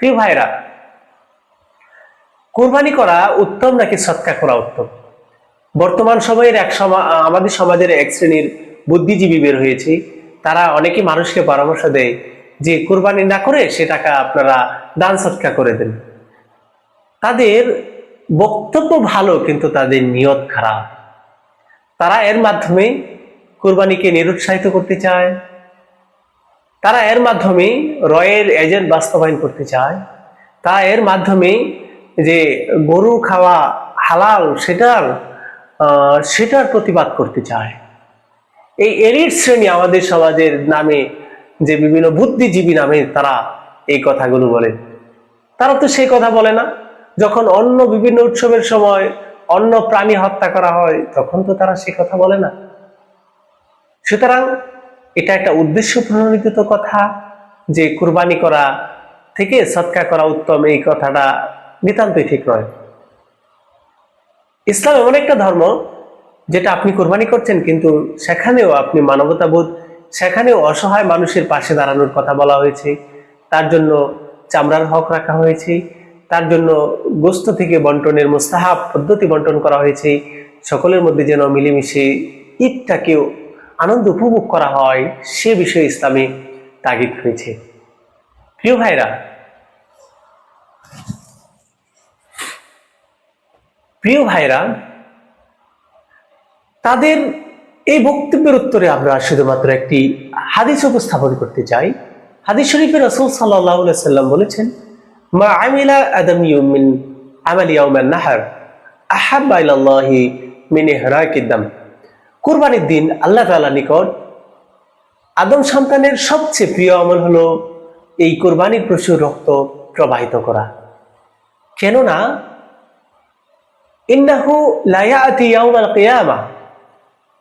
প্রিয় ভাইরা কোরবানি করা উত্তম নাকি সৎকার করা উত্তম? বর্তমান সময়ের এক আমাদের সমাজের এক শ্রেণির বুদ্ধিজীবী বের হয়েছে। তারা অনেকে মানুষকে পরামর্শ দেয় যে কোরবানি না করে সে টাকা আপনারা দান সৎকার করে দেন। তাদের বক্তব্য ভালো, কিন্তু তাদের নিয়ত খারাপ। তারা এর মাধ্যমে কোরবানিকে নিরুৎসাহিত করতে চায় তারা এর মাধ্যমে রয়ের এজেন্ট বাস্তবায়ন করতে চায়। তা এর মাধ্যমে যে গরু খাওয়া হালাল সেটার সেটার প্রতিবাদ করতে চায়। এই এলিট শ্রেণি আমাদের সমাজের নামে যে বিভিন্ন বুদ্ধিজীবী নামে তারা এই কথাগুলো বলে। তারা তো সেই কথা বলে না। যখন অন্য বিভিন্ন উৎসবের সময় অন্য প্রাণী হত্যা করা হয়, তখন তো তারা সে কথা বলে না। সুতরাং এটা একটা উদ্দেশ্য প্রণোদিত কথা যে কুরবানি করা থেকে সৎকার করা উত্তম, এই কথাটা নিতান্তই ঠিক নয়। ইসলাম এমন একটা ধর্ম যেটা আপনি কোরবানি করছেন কিন্তু সেখানেও আপনি মানবতাবোধ, সেখানেও অসহায় মানুষের পাশে দাঁড়ানোর কথা বলা হয়েছে। তার জন্য চামড়ার হক রাখা হয়েছে, তার জন্য গোস্ত থেকে বন্টনের মোস্তাহাব পদ্ধতি বন্টন করা হয়েছে। সকলের মধ্যে যেন মিলেমিশে ঈদটাকেও আনন্দ উপভোগ করা হয়, সে বিষয়ে ইসলামে তাগিদ হয়েছে। প্রিয় ভাইরা প্রিয় ভাইরা, তাদের এই বক্তব্যের উত্তরে আমরা শুধুমাত্র একটি হাদিস উপস্থাপন করতে চাই। হাদিস শরীফে রসুল সাল্লাহ সাল্লাম বলেছেন, মা আমিলা আদম আমালি ইয়াউমান নাহার, আহাব্বা ইলাল্লাহি মিন ইহরাকিদ দাম। কুরবানির দিন আল্লাহ তালা নিকট আদম সন্তানের সবচেয়ে প্রিয় আমল হলো এই কোরবানির প্রচুর রক্ত প্রবাহিত করা। কেননা ইন্নাহু কিয়ামা।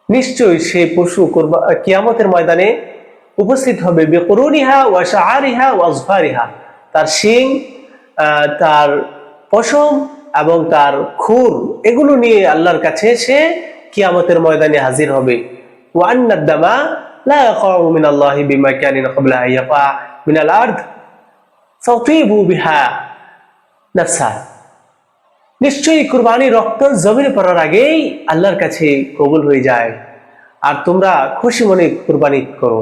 নিশ্চয়ই সে পশু কিয়ামতের ময়দানে উপস্থিত হবে বেকরুনিহা ওয়া শাআরিহা ওয়া আজফারিহা। তার শিং তার পশম এবং তার খুর, এগুলো নিয়ে আল্লাহর কাছে সে কিয়ামতের ময়দানে হাজির হবে। নিশ্চয়ই কুরবানি রক্ত জমিনে পড়ার আগেই আল্লাহর কাছে কবুল হয়ে যায়। আর তোমরা খুশি মনে কুরবানি করো।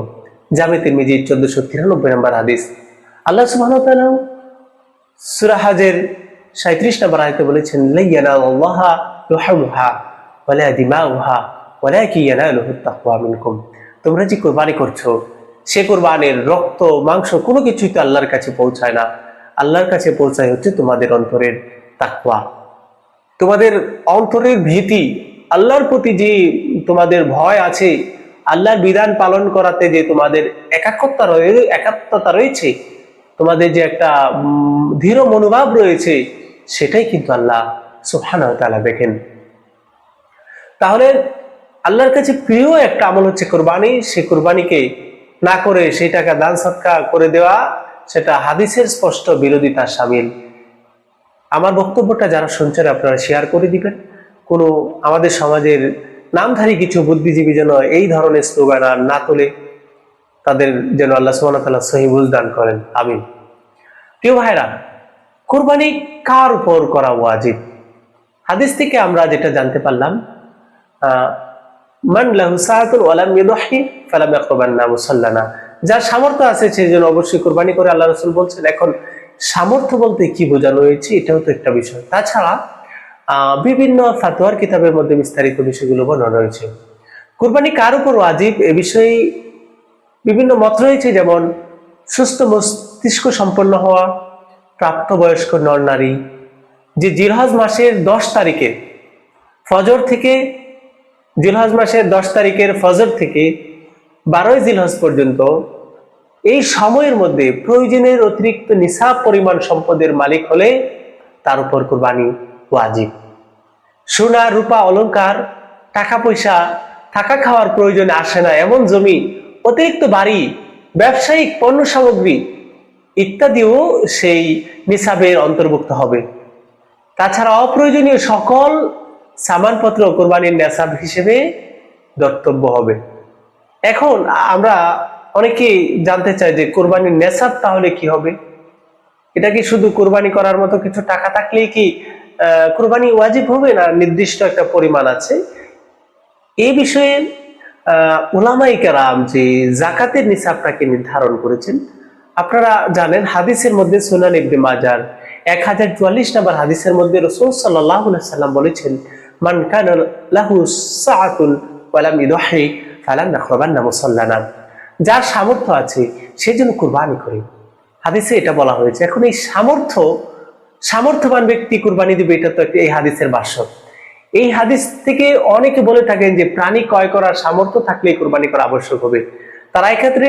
জামে তিরমিজি চোদ্দশো তিরানব্বই নম্বর হাদিস। আল্লাহ সুবহান সুরাহাজের সাঁত্রিশ নম্বর আয়তে বলেছেন, লাইয়ানা আল্লাহ রুহামুহা ওয়ালা ওয়ালাকি ইয়ানালুহু তাকওয়া মিনকুম তোমরা যে কুরবানি করছ, সে কোরবানের রক্ত, মাংস কোনো কিছুই তো আল্লাহর কাছে পৌঁছায় না। আল্লাহর কাছে পৌঁছায় হচ্ছে তোমাদের অন্তরের তাকুয়া তোমাদের অন্তরের ভীতি, আল্লাহর প্রতি যে তোমাদের ভয় আছে, আল্লাহর বিধান পালন করাতে যে তোমাদের একাত্মতা রয়েছে একাত্মতা রয়েছে, তোমাদের যে একটা দৃঢ় মনোভাব রয়েছে, সেটাই কিন্তু আল্লাহ সুহান তালা দেখেন। তাহলে আল্লাহর কাছে প্রিয় একটা আমল হচ্ছে কোরবানি। সে কোরবানিকে না করে সেই টাকা দান সৎকার করে দেওয়া, সেটা হাদিসের স্পষ্ট বিরোধিতা সামিল। আমার বক্তব্যটা যারা শুনছেন আপনারা শেয়ার করে দিবেন। কোনো আমাদের সমাজের নামধারী কিছু বুদ্ধিজীবী যেন এই ধরনের স্লোগান আর না তোলে, তাদের যেন আল্লাহ সুবহানাহু ওয়া তাআলা সহি করেন। আমিন। প্রিয় ভাইরা কোরবানি কার উপর করা ওয়াজিব? হাদিস থেকে আমরা যেটা জানতে পারলাম মান লাহু ফালাম যার সামর্থ্য আছে সে যেন অবশ্যই কোরবানি করে, আল্লাহ রসুল বলছেন, এখন সামর্থ্য বলতে কি বোঝানো হয়েছে, এটাও তো একটা বিষয়। তাছাড়া বিভিন্ন ফাতোয়ার কিতাবের মধ্যে বিস্তারিত বিষয়গুলো বর্ণনা রয়েছে। কোরবানি কার উপর ওয়াজিব? এ বিষয়ে বিভিন্ন মত রয়েছে, যেমন সুস্থ মস্তিষ্ক সম্পন্ন হওয়া, প্রাপ্তবয়স্ক নর নারী যে জিরহাজ মাসের দশ তারিখে ফজর থেকে জিলহজ মাসের দশ তারিখের ফজর থেকে বারোই জিলহজ পর্যন্ত এই সময়ের মধ্যে প্রয়োজনের অতিরিক্ত নিসাব পরিমাণ সম্পদের মালিক হলে তার উপর কোরবানি ওয়াজিব। সোনা, রূপা, অলংকার টাকা পয়সা থাকা খাওয়ার প্রয়োজনে আসে না। এমন জমি, অতিরিক্ত বাড়ি, ব্যবসায়িক পণ্য সামগ্রী ইত্যাদিও সেই নিসাবের অন্তর্ভুক্ত হবে। তাছাড়া অপ্রয়োজনীয় সকল সামানপত্র কোরবানির নেশাব হিসেবে দর্তব্য হবে। এখন আমরা অনেকেই জানতে চাই যে কোরবানির নেশাব তাহলে কি হবে? এটা কি শুধু কোরবানি করার মতো কিছু টাকা থাকলেই কি কোরবানি ওয়াজিব হবে না নির্দিষ্ট একটা পরিমাণ আছে? এই বিষয়ে ওলামাই কেরাম যে জাকাতের নিসাবটাকে নির্ধারণ করেছেন, আপনারা জানেন হাদিসের মধ্যে সুনান ইবনে মাজার এক হাজার চুয়াল্লিশ নম্বর হাদিসের মধ্যে রসুল সাল্লাহ সাল্লাম বলেছেন মান কান লাহু সাআতুন ওয়ালাম ইদহি ফালান নাখরাবান্না মুসাল্লানা। যার সামর্থ্য আছে, সে যেন কুরবানি করে। হাদিসে এটা বলা হয়েছে। এখন এই সামর্থ্য, সামর্থ্যবান ব্যক্তি কুরবানি দিবে, এটা তো এই হাদিসের ভাষ্য এই হাদিস থেকে অনেকে বলে থাকেন যে, প্রাণী ক্রয় করার সামর্থ্য থাকলে কুরবানি করা আবশ্যক হবে। তারা এক্ষেত্রে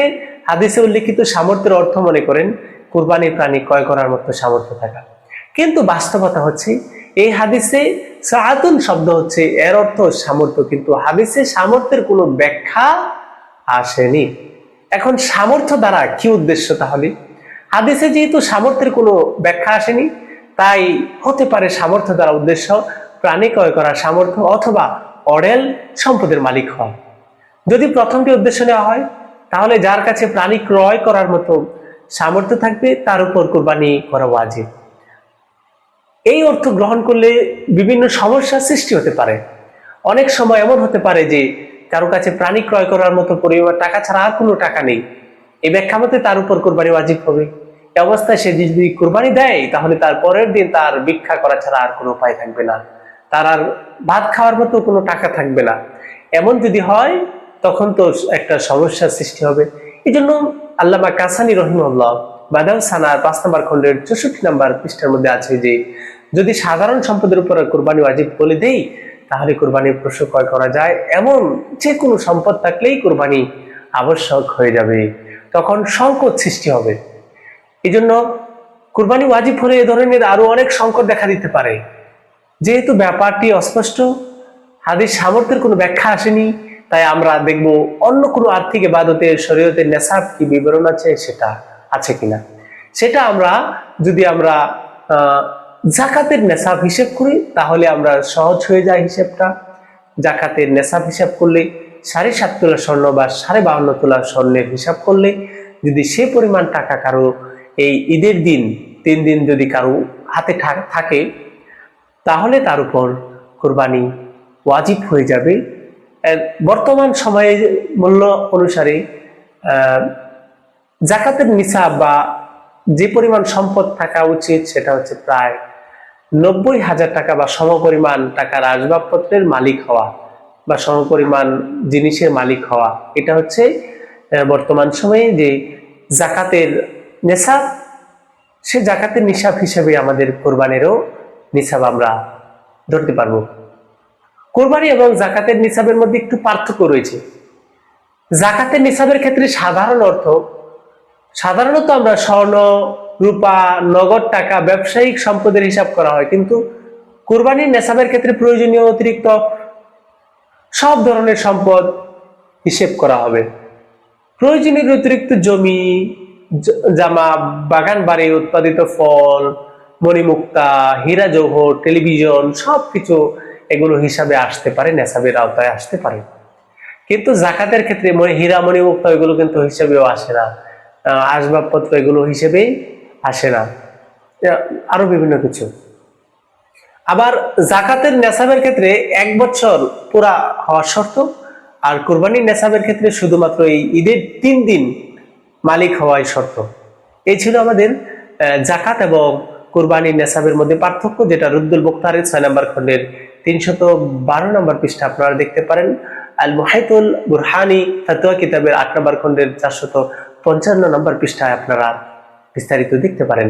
হাদিসে উল্লিখিত সামর্থ্যের অর্থ মনে করেন কুরবানি প্রাণী ক্রয় করার মতো সামর্থ্য থাকা। কিন্তু বাস্তবতা হচ্ছে, এই হাদিসে সাহাতুন শব্দ হচ্ছে, এর অর্থ সামর্থ্য, কিন্তু হাদিসে সামর্থ্যের কোনো ব্যাখ্যা আসেনি। এখন সামর্থ্য দ্বারা কি উদ্দেশ্য তাহলে? হাদিসে যেহেতু সামর্থ্যের কোনো ব্যাখ্যা আসেনি, তাই হতে পারে সামর্থ্য দ্বারা উদ্দেশ্য প্রাণী ক্রয় করার সামর্থ্য অথবা অরেল সম্পদের মালিক হওয়া। যদি প্রথমটি উদ্দেশ্য নেওয়া হয়, তাহলে যার কাছে প্রাণী ক্রয় করার মতো সামর্থ্য থাকবে, তার উপর কোরবানি করা ওয়াজিব। এই অর্থ গ্রহণ করলে বিভিন্ন সমস্যার সৃষ্টি হতে পারে। অনেক সময় এমন হতে পারে যে, কারও কাছে প্রাণী ক্রয় করার মতো পরিমাণ টাকা ছাড়া আর কোনো টাকা নেই। এই ব্যাখ্যা মতে তার উপর কোরবানি ওয়াজিব হবে। এই অবস্থায় সে যদি কোরবানি দেয়, তাহলে তার পরের দিন তার ভিক্ষা করা ছাড়া আর কোনো উপায় থাকবে না। তার আর ভাত খাওয়ার মতো কোনো টাকা থাকবে না। এমন যদি হয়, তখন তো একটা সমস্যার সৃষ্টি হবে। এই জন্য আল্লামা কাসানি রহিমুল্লাহ বাদাম সানার পাঁচ নম্বর খন্ডের চৌষট্টি নম্বর পৃষ্ঠার মধ্যে আছে যে যদি সাধারণ সম্পদের উপর কোরবানি ওয়াজিব বলে দেই, তাহলে কোরবানির পশু ক্রয় করা যায়। এমন যে কোনো সম্পদ থাকলেই কোরবানি আবশ্যক হয়ে যাবে। তখন সংকট সৃষ্টি হবে। এই জন্য কোরবানি ওয়াজিব হলে এ ধরনের আরও অনেক সংকট দেখা দিতে পারে। যেহেতু ব্যাপারটি অস্পষ্ট, হাদিস সামর্থ্যের কোনো ব্যাখ্যা আসেনি, তাই আমরা দেখব অন্য কোনো আর্থিক এবাদতের শরীয়তের নেশাব কি বিবরণ আছে, সেটা আছে কিনা। সেটা আমরা, যদি আমরা জাকাতের নেশাব হিসেব করি, তাহলে আমরা সহজ হয়ে যায় হিসেবটা। জাকাতের নেশাব হিসাব করলে সাড়ে সাত তোলা স্বর্ণ বা সাড়ে বাহান্ন তোলা স্বর্ণের হিসাব করলে যদি সে পরিমাণ টাকা কারও এই ঈদের দিন, তিন দিন যদি কারও হাতে থাকে, তাহলে তার উপর কোরবানি ওয়াজিব হয়ে যাবে। বর্তমান সময়ে মূল্য অনুসারে জাকাতের নিসাব বা যে পরিমাণ সম্পদ থাকা উচিত সেটা হচ্ছে প্রায় নব্বই হাজার টাকা বা সমপরিমাণ টাকার আসবাবপত্রের মালিক হওয়া বা সমপরিমাণ জিনিসের মালিক হওয়া। এটা হচ্ছে বর্তমান সময়ে যে জাকাতের নেশাব, সে জাকাতের নিসাব হিসেবে আমাদের কোরবানিরও নিসাব আমরা ধরতে পারব। কোরবানি এবং জাকাতের নিসাবের মধ্যে একটু পার্থক্য রয়েছে। জাকাতের নিসাবের ক্ষেত্রে সাধারণ অর্থ সাধারণত আমরা স্বর্ণ, রূপা, নগদ টাকা, ব্যবসায়িক সম্পদের হিসাব করা হয়। কিন্তু কোরবানির নেশাবের ক্ষেত্রে প্রয়োজনীয় অতিরিক্ত সব ধরনের সম্পদ হিসেব করা হবে। প্রয়োজনীয় অতিরিক্ত জমি জামা, বাগান বাড়ি, উৎপাদিত ফল, মণিমুক্তা, হীরা জৌহর, টেলিভিশন সব কিছু এগুলো হিসাবে আসতে পারে, নেশাবের আওতায় আসতে পারে। কিন্তু জাকাতের ক্ষেত্রে মনে হীরা, মণিমুক্তা এগুলো কিন্তু হিসাবেও আসে না। আসবাবপত্র এগুলো হিসেবে আসে না। আহ, আরও বিভিন্ন কিছু। আবার জাকাতের নেশাবের ক্ষেত্রে এক বছর পুরা হওয়ার শর্ত আর কোরবানির নেশাবের ক্ষেত্রে শুধুমাত্র এই ঈদের তিন দিন মালিক হওয়াই শর্ত। এই ছিল আমাদের জাকাত এবং কোরবানির নেশাবের মধ্যে পার্থক্য যেটা রুদ্দুল মুক্তারের ছয় নম্বর খন্ডের তিনশত বারো নম্বর পৃষ্ঠা আপনারা দেখতে পারেন। আল মুহাইতুল বুরহানি ফাতুয়া কিতাবের আট নম্বর খন্ডের চারশত পঞ্চান্ন নম্বর পৃষ্ঠায় আপনারা বিস্তারিত দেখতে পারেন।